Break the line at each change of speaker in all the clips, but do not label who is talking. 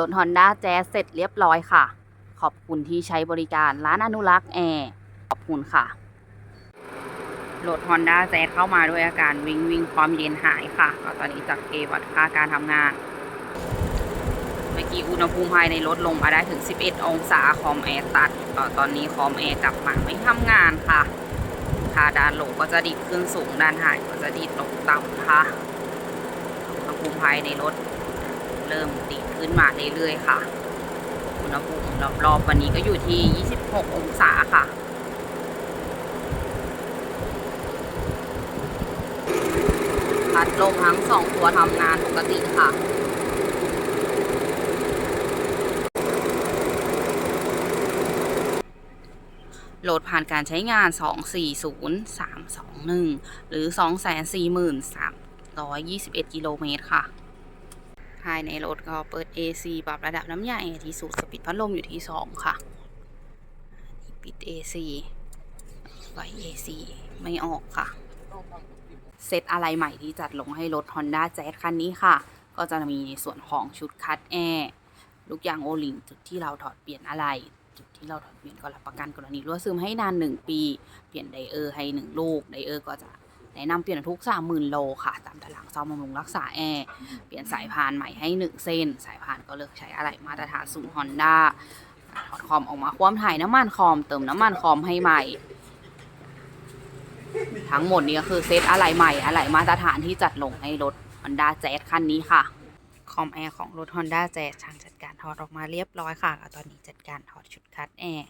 รถ Honda Jazz เสร็จเรียบร้อยค่ะ ขอบคุณที่ใช้บริการร้านอนุรักษ์แอร์ขอบคุณค่ะรถ Honda Jazz เข้ามาด้วยอาการวิงวิงความเย็นหายค่ะก็ตอนนี้จากเกวัดค่าการทำงาน เมื่อกี้อุณหภูมิภายในรถลงมาได้ถึง 11 องศาคอมแอร์ตัดตอนนี้คอมแอร์กลับมาไม่ทำงานค่ะค่าด้านโหลก็จะดีดขึ้นสูงด้านหายก็จะดีดลงต่ำนะคะอุณหภูมิภายในรถ เริ่มดีดขึ้นมาเรื่อยๆค่ะ อุณหภูมิรอบๆวันนี้ก็อยู่ที่ 26 องศาค่ะพัดลมทั้งสองตัวทำงานปกติค่ะโหลดผ่านการใช้งาน 240321 หรือ 2 4 3 2 1 กิโลเมตรค่ะ ภายในรถก็เปิด AC ปรับระดับน้ำยาแอร์ที่สูงสปิดพัดลมอยู่ที่ 2 ค่ะ ปิด AC ไฟ AC ไม่ออกค่ะ เซตอะไรใหม่ที่จัดลงให้รถ Honda Jazz คันนี้ค่ะ ก็จะมีในส่วนของชุดคัดแอร์ลูกยางโอลิงจุดที่เราถอดเปลี่ยนอะไร จุดที่เราถอดเปลี่ยนก็รับประกันกรณีรั่วซึมให้นาน 1 ปี เปลี่ยนไดเออร์ให้ 1 ลูกไดเออร์ก็จะ แนะนำเปลี่ยนทุก 30,000 โลค่ะ ตามตารางซ่อมบำรุงรักษาแอร์ เปลี่ยนสายพานใหม่ให้ 1 เส้น สายพานก็เลือกใช้อะไรมาตรฐานสูง Honda ถอดคอมออกมาคว่ำถ่ายน้ำมันคอม เติมน้ำมันคอมให้ใหม่ ทั้งหมดนี้ก็คือเซตอะไรใหม่อะไรมาตรฐานที่จัดลงให้รถ Honda Jazz คันนี้ค่ะ คอมแอร์ของรถ Honda Jazz ช่างจัดการถอดออกมาเรียบร้อยค่ะตอนนี้จัดการถอดชุดคัดแอร์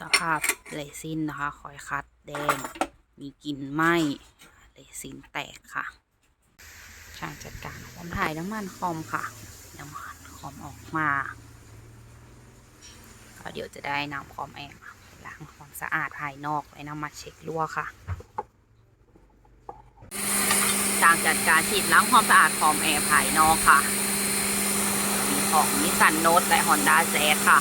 สภาพ เรซินนะคะ คอยคัดแดง มีกลิ่นไหม้เรซินแตกค่ะ ช่างจัดการพร้อมถ่ายน้ำมันคอมค่ะ น้ำมันคอมออกมาก็เดี๋ยวจะได้นำคอมแอร์มาล้างความสะอาดภายนอกไว้นำมาเช็ครั่วค่ะช่างจัดการฉีดล้างความสะอาดคอมแอร์ภายนอกค่ะ มีของนิสสันโนตและ Honda Jazz ค่ะ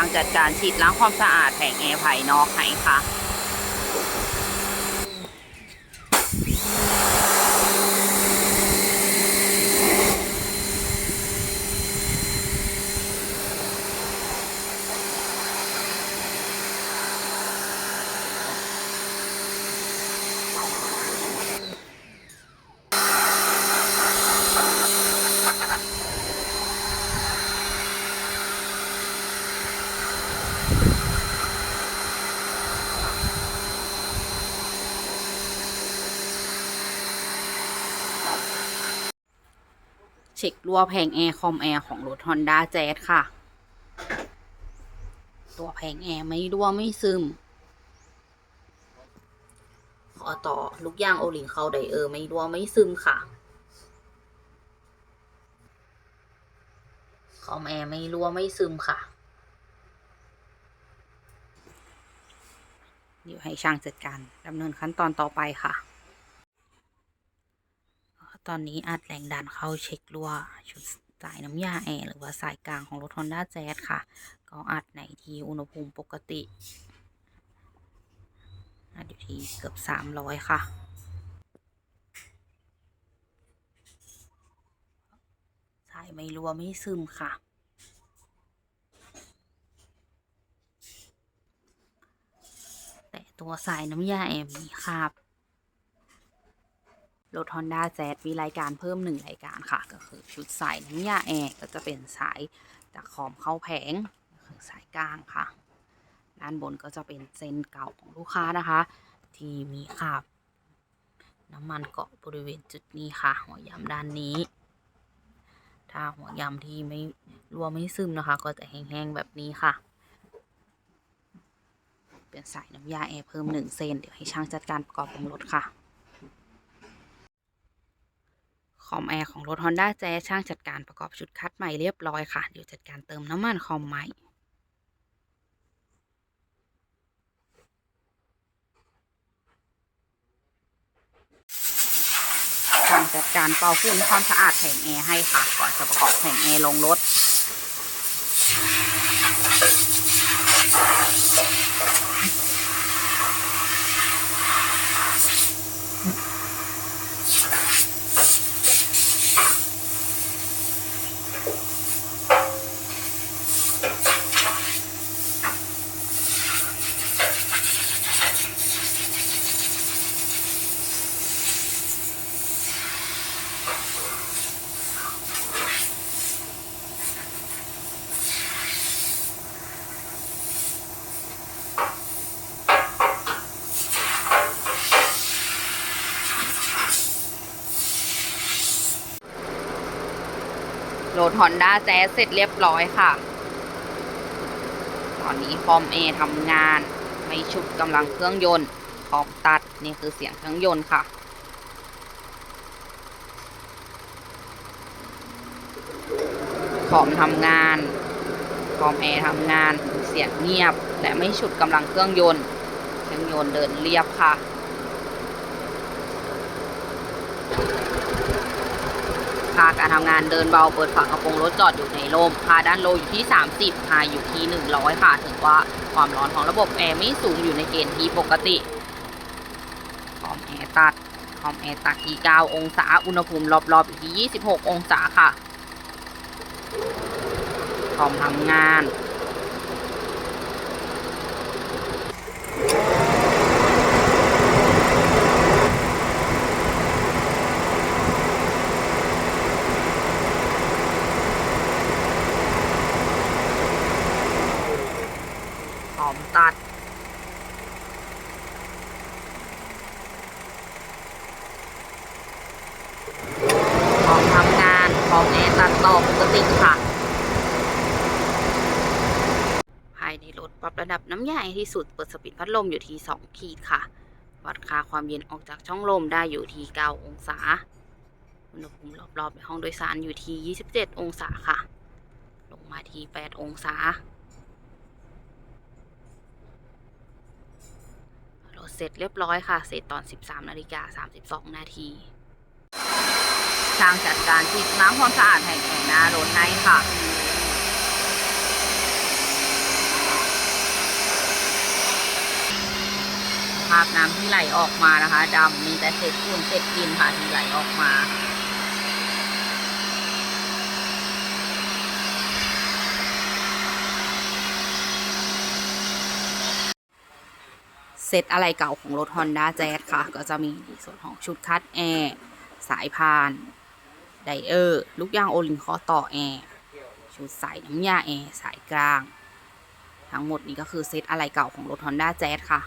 างจัดการฉีดล้างความสะอาดแผงแอร์ภายนอกให้ค่ะ รั่วแผงแอร์คอมแอร์ของรถ Honda Jazz ค่ะ ตัวแผงแอร์ไม่รั่วไม่ซึม ขอต่อลูกยางโอลิงเขาไดเออร์ไม่รั่วไม่ซึมค่ะ คอมแอร์ไม่รั่วไม่ซึมค่ะ เดี๋ยวให้ช่างจัดการดำเนินขั้นตอนต่อไปค่ะ ตอนนี้อัดแรงดันเข้าเช็ครั่วชุดสายน้ำยาแอร์หรือว่าสายกลางของรถ Honda Jazz ค่ะ ก็อัดในที่อุณหภูมิปกติอัดอยู่ที่เกือบ 300 ค่ะ สายไม่รั่วไม่ซึมค่ะแต่ตัวสายน้ำยาแอร์มีคราบ รถ Honda z มีรายการเพิ่มหนึ่งรายการค่ะ ก็คือชุดสายน้ำยาแอร์ก็จะเป็นสายจากขอมเข้าแผงก็คือสายกลางค่ะ ด้านบนก็จะเป็นเส้นเก่าของลูกค้านะคะ ที่มีคราบน้ำมันเกาะบริเวณจุดนี้ค่ะ หัวยำด้านนี้ ถ้าหัวยำที่ไม่รั่วไม่ซึมนะคะ ก็จะแห้งๆแบบนี้ค่ะ เป็นสายน้ำยาแอร์เพิ่มหนึ่งเส้นเดี๋ยวให้ช่างจัดการประกอบปรุงรถค่ะ คอมแอร์ของรถ Honda Jazz ช่างจัดการประกอบชุดคัดใหม่เรียบร้อยค่ะ เดี๋ยวจัดการเติมน้ำมันคอมใหม่จัดการเป่าฝุ่นความสะอาดแผงแอร์ให้ค่ะ ก่อนจะประกอบแผงแอร์ลงรถ ถฮอนด้าแจ๊เสร็จเรียบร้อยค่ะ ตอนนี้คอมเอทำงาน ไม่ชุบกำลังเครื่องยนต์พร้อมตัดนี่คือเสียงเครื่องยนต์ค่ะคอมทำงานคอมแอร์ทำงานเสียงเงียบ และไม่ฉุดกำลังเครื่องยนต์ เครื่องยนต์เดินเรียบค่ะ ค่าการทำงานเดินเบาเปิดฝากระโปรงรถจอดอยู่ในร่มค่าด้านโลอยู่ที่ 30ค่าอยู่ที่ 100 ค่ะถึงว่าความร้อนของระบบแอร์ไม่สูงอยู่ในเกณฑ์ที่ปกติคอมแอร์ตัดคอมแอร์ตัดที่9องศาอุณหภูมิรอบๆอยู่ที่ 26 องศาค่ะคอมทำงาน พร้อมตัด พร้อมทำงาน พร้อมแอร์ตัด ติค่ะ ภายในรถปรับระดับน้ำยาให้ที่สุดเปิดสปีดพัดลมอยู่ที่ 2 ขีดค่ะ วัดค่าความเย็นออกจากช่องลมได้อยู่ที่ 9 องศา อุณหภูมิรอบๆในห้องโดยสารอยู่ที่ 27 องศาค่ะ ลงมาที่ 8 องศารถเสร็จเรียบร้อยค่ะ เสร็จตอน 13นาฬิกา32 นาที ช่างจัดการฉีดน้ำความสะอาดแห่งแอร์หน้ารถให้ค่ะภาพน้ำที่ไหลออกมานะคะดำมีแต่เศษฝุ่นเศษดินค่ะที่ไหลออกมาเซตอะไรเก่าของรถ Honda Jazz ค่ะ ก็จะมีส่วนของชุดคัดแอร์ สายพาน ไดเออร์ ลูกยางโอลิงคอต่อแอร์ ชุดสายน้ำยาแอร์ สายกลาง ทั้งหมดนี้ก็คือเซตอะไรเก่าของรถ Honda Jazz ค่ะ